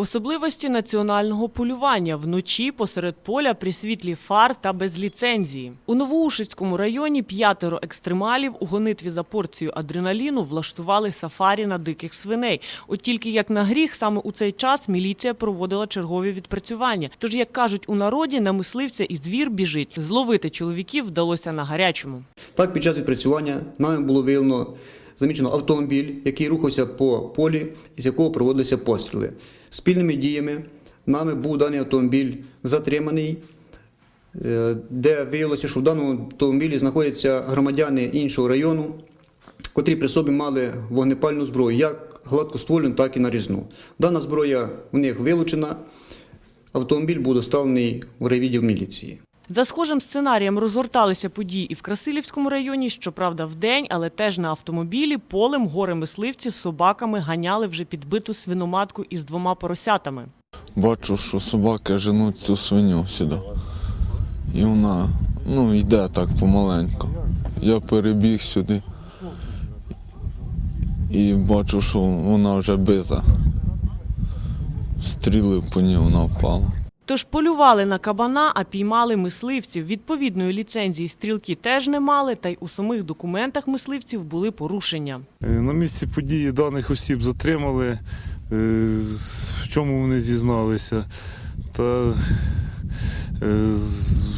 Особливості національного полювання вночі посеред поля при світлі фар та без ліцензії. У Новоушицькому районі п'ятеро екстремалів у гонитві за порцію адреналіну влаштували сафарі на диких свиней. От тільки як на гріх, саме у цей час міліція проводила чергові відпрацювання. Тож, як кажуть у народі, на мисливця і звір біжить. Зловити чоловіків вдалося на гарячому. Так, під час відпрацювання нами було виявлено замічено автомобіль, який рухався по полі, із якого проводилися постріли. Спільними діями нами був даний автомобіль затриманий, е, де виявилося, що в даному автомобілі знаходяться громадяни іншого району, котрі при собі мали вогнепальну зброю, як гладкоствольну, так і нарізну. Дана зброя в них вилучена. Автомобіль був доставлений в райвідділ міліції. За схожим сценарієм розгорталися події і в Красилівському районі, щоправда, вдень, але теж на автомобілі полем гори мисливці з собаками ганяли вже підбиту свиноматку із двома поросятами. Бачу, що собаки женуть цю свиню сюди. І вона ну, йде так помаленьку. Я перебіг сюди і бачу, що вона вже бита. Стрілив по ній, вона впала. Тож полювали на кабана, а піймали мисливців. Відповідної ліцензії стрілки теж не мали, та й у самих документах мисливців були порушення. Е, На місці події даних осіб затримали, е, в чому вони зізналися. Та е,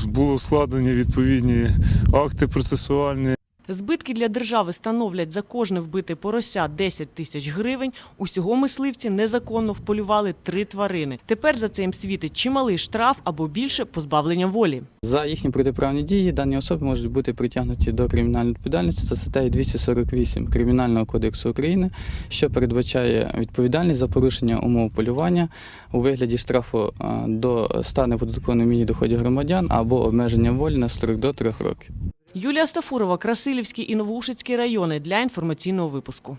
було складені відповідні акти процесуальні. Збитки для держави становлять за кожне вбите порося 10 тисяч гривень. Усього мисливці незаконно вполювали три тварини. Тепер за це їм світить чималий штраф або більше позбавлення волі. За їхні протиправні дії дані особи можуть бути притягнуті до кримінальної відповідальності за статтею 248 Кримінального кодексу України, що передбачає відповідальність за порушення умов полювання у вигляді штрафу е, до 100 неподаткованих міні доходів громадян або обмеження волі на строк до 3 років. Юлія Стафурова, Красилівський і Новоушицький райони для інформаційного випуску.